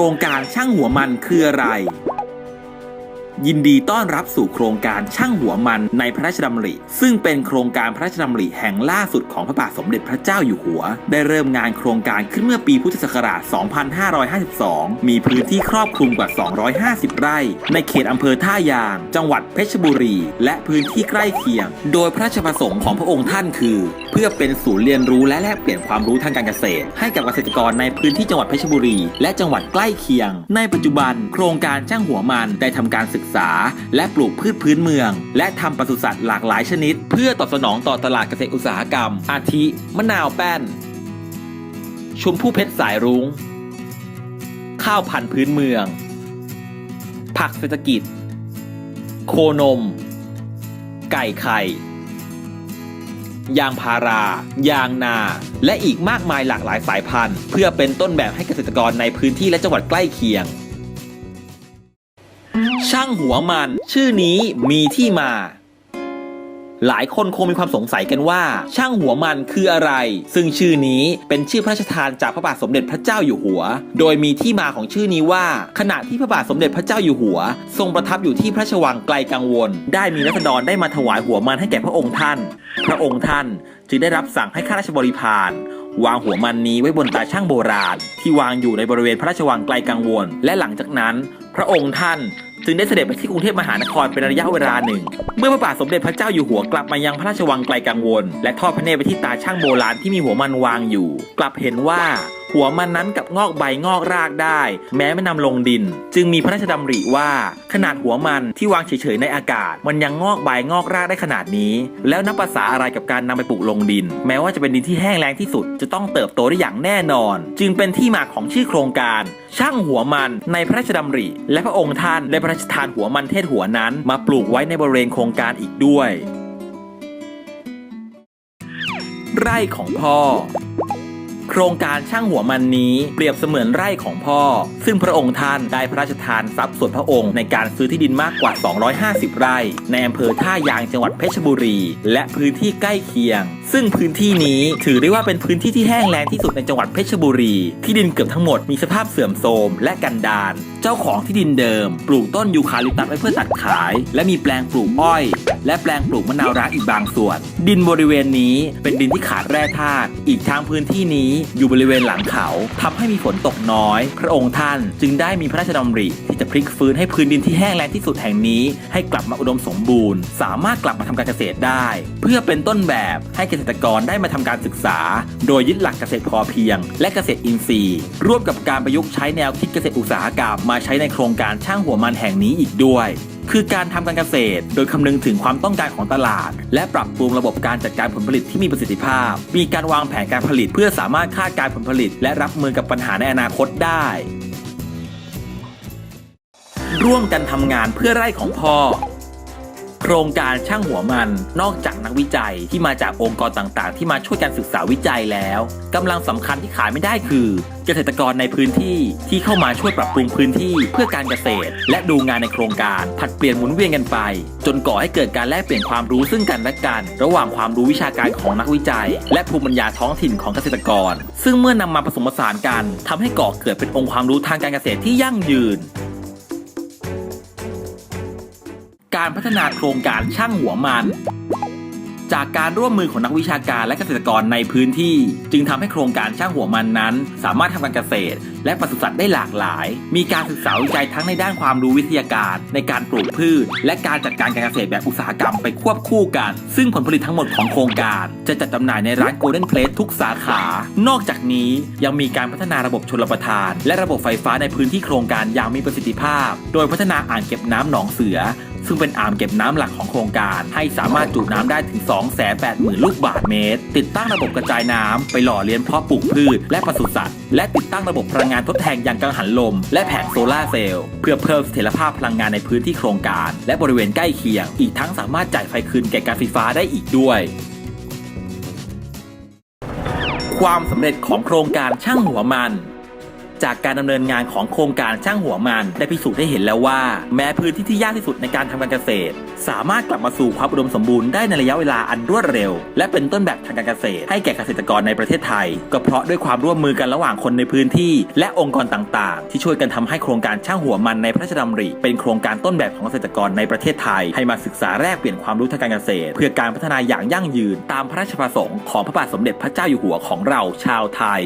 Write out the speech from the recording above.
โครงการช่างหัวมันคืออะไร ยินดีต้อนรับสู่โครงการช่างหัวมันในพระราชดำริ ซึ่งเป็นโครงการพระราชดำริแห่งล่าสุดของพระบาทสมเด็จพระเจ้าอยู่หัว ได้เริ่มงานโครงการขึ้นเมื่อปีพุทธศักราช 2552 มีพื้นที่ครอบคลุมกว่า 250 ไร่ ในเขตอำเภอท่ายาง จังหวัดเพชรบุรี และพื้นที่ใกล้เคียง โดยพระราชประสงค์ของพระองค์ท่านคือ เพื่อเป็นศูนย์เรียนรู้และแลกเปลี่ยนความรู้ทางการเกษตร ให้กับเกษตรกรในพื้นที่จังหวัดเพชรบุรี และจังหวัดใกล้เคียง ในปัจจุบัน โครงการช่างหัวมันได้ทำการศึกษา และปลูกพืชพื้นเมือง และทำปศุสัตว์หลากหลายชนิด เพื่อตอบสนองต่อตลาดเกษตรอุตสาหกรรม อาทิ มะนาวแป้น ชมพู่เพชรสายรุง้ง ข้าวพันธุ์พื้นเมือง ผักเศรษฐกิจ โคนม ไก่ไข่ยางพารา ยางนา และอีกมากมายหลากหลายสายพันธุ์ เพื่อเป็นต้นแบบให้เกษตรกรในพื้นที่และจังหวัดใกล้เคียง ช่างหัวมัน ชื่อนี้มีที่มา หลายคนคงมีความสงสัยกันว่า ช่างหัวมันคืออะไร ซึ่งชื่อนี้เป็นชื่อพระราชทานจากพระบาทสมเด็จพระเจ้าอยู่หัว โดยมีที่มาของชื่อนี้ว่า ขณะที่พระบาทสมเด็จพระเจ้าอยู่หัว ทรงประทับอยู่ที่พระราชวังไกลกังวล ได้มีรัษฎรได้มาถวายหัวมันให้แก่พระองค์ท่าน พระองค์ท่านจึงได้รับสั่งให้ข้าราชบริพารวางหัวมันนี้ไว้บนตาช่างโบราณ ที่วางอยู่ในบริเวณพระราชวังไกลกังวล และหลังจากนั้น ระองค์ท่านจึงได้เสด็จไปที่กรุงเทพมหานครเป็นระยะเวลาหนึ่ง เมื่อพระบาทสมเด็จพระเจ้าอยู่หัวกลับมายังพระราชวังไกลกังวล และทอดพระเนตรไปที่ตาช่างโบราณที่มีหัวมันวางอยู่ กลับเห็นว่า หัวมันนั้นกับงอกใบงอกรากได้ แม้ไม่นำลงดิน จึงมีพระราชดำริว่า ขนาดหัวมันที่วางเฉยๆในอากาศ มันยังงอกใบงอกรากได้ขนาดนี้ แล้วนับภาษาอะไรกับการนำไปปลูกลงดิน แม้ว่าจะเป็นดินที่แห้งแล้งที่สุด จะต้องเติบโตได้อย่างแน่นอน จึงเป็นที่มาของชื่อโครงการ ช่างหัวมันในพระราชดำริ และพระองค์ท่านได้พระราชทานหัวมันเทศหัวนั้น มาปลูกไว้ในบริเวณโครงการอีกด้วย ไร่ของพ่อ โครงการช่างหัวมันนี้เปรียบเสมือนไร่ของพ่อ ซึ่งพระองค์ท่านได้พระราชทานทรัพย์ส่วนพระองค์ในการซื้อที่ดินมากกว่า 250 ไร่ในอำเภอท่ายางจังหวัดเพชรบุรี และพื้นที่ใกล้เคียง ซึ่งพื้นที่นี้ถือได้ว่าเป็นพื้นที่ที่แห้งแล้งที่สุดในจังหวัดเพชรบุรี ที่ดินเกือบทั้งหมดมีสภาพเสื่อมโทรมและกันดาร จ้าของที่ดินเดิม ปลูกต้นยูคาลิปตัสไว้เพื่อตัดขาย และมีแปลงปลูกอ้อย และแปลงปลูกมะนาวร้างอีกบางส่วน ดินบริเวณนี้เป็นดินที่ขาดแร่ธาตุอีกทางพื้นที่นี้อยู่บริเวณหลังเขาทำให้มีฝนตกน้อย พระองค์ท่านจึงได้มีพระราชดำริที่จะพลิกฟื้นให้พื้นดินที่แห้งแล้งที่สุดแห่งนี้ ให้กลับมาอุดมสมบูรณ์ สามารถกลับมาทำการเกษตรได้ เพื่อเป็นต้นแบบให้เกษตรกรได้มาทำการศึกษา โดยยึดหลักเกษตรพอเพียง และเกษตรอินทรีย์ ร่วมกับการประยุกต์ใช้แนวคิดเกษตรอุตสาหกรรมมาใช้ในโครงการช่างหัวมันแห่งนี้อีกด้วย คือการทำการเกษตร โดยคำนึงถึงความต้องการของตลาด และปรับปรุงระบบการจัดการผลผลิตที่มีประสิทธิภาพ มีการวางแผนการผลิตเพื่อสามารถคาดการผลผลิต และรับมือกับปัญหาในอนาคตได้ ร่วมกันทำงานเพื่อไร่ของพ่อ โครงการช่างหัวมันนอกจากนักวิจัยที่มาจากองค์กรต่างๆ ที่มาช่วยกันศึกษาวิจัยแล้วกำลังสำคัญที่ขายไม่ได้คือ เกษตรกรในพื้นที่ที่เข้ามาช่วยปรับปรุงพื้นที่เพื่อการเกษตร และดูงานในโครงการผัดเปลี่ยนหมุนเวียนกันไป จนก่อให้เกิดการแลกเปลี่ยนความรู้ซึ่งกันและกัน ระหว่างความรู้วิชาการของนักวิจัย และภูมิปัญญาท้องถิ่นของเกษตรกร ซึ่งเมื่อนำมาผสมผสานกันทำให้ก่อเกิดเป็นองค์ความรู้ทางการเกษตรที่ยั่งยืน การพัฒนาโครงการช่างหัวมัน จากการร่วมมือของนักวิชาการและเกษตรกรในพื้นที่ จึงทำให้โครงการช่างหัวมันนั้น สามารถทำการเกษตร และปศุสัตว์ได้หลากหลาย มีการศึกษาวิจัยทั้งในด้านความรู้วิทยาการ ในการปลูกพืช และการจัดการการเกษตรแบบอุตสาหกรรมไปควบคู่กัน ซึ่งผลผลิตทั้งหมดของโครงการ จะจัดจำหน่ายในร้าน Golden Plate ทุกสาขา นอกจากนี้ยังมีการพัฒนาระบบชลประทาน และระบบไฟฟ้าในพื้นที่โครงการอย่างมีประสิทธิภาพ โดยพัฒนาอ่างเก็บน้ำหนองเสือ ซึ่งเป็นอ่างเก็บน้ำหลักของโครงการ ให้สามารถจุน้ำได้ถึง 280,000 ลูกบาศก์เมตร ติดตั้งระบบกระจายน้ำไปหล่อเลี้ยงเพาะปลูกพืชและปศุสัตว์ และติดตั้งระบบพลังงานทดแทนอย่างกังหันลม และแผงโซลาร์เซลล์เพื่อเพิ่มเสถียรภาพพลังงานในพื้นที่โครงการ และบริเวณใกล้เคียง อีกทั้งสามารถจ่ายไฟคืนแก่การไฟฟ้าได้อีกด้วยความสำเร็จของโครงการช่างหัวมัน จากการดำเนินงานของโครงการช่างหัวมันได้พิสูจน์ให้เห็นแล้วว่า แม้พื้นที่ที่ยากที่สุดในการทำการเกษตร สามารถกลับมาสู่ความอุดมสมบูรณ์ได้ในระยะเวลาอันรวดเร็ว และเป็นต้นแบบทางการเกษตร ให้แก่เกษตรกรในประเทศไทย ก็เพราะด้วยความร่วมมือกันระหว่างคนในพื้นที่ และองค์กรต่างๆ ที่ช่วยกันทำให้โครงการช่างหัวมันในพระราชดำริ เป็นโครงการต้นแบบของเกษตรกรในประเทศไทย ให้มาศึกษาแลกเปลี่ยนความรู้ทางการเกษตร เพื่อการพัฒนาอย่างยั่งยืนตามพระราชประสงค์ของพระบาทสมเด็จพระเจ้าอยู่หัวของเราชาวไทย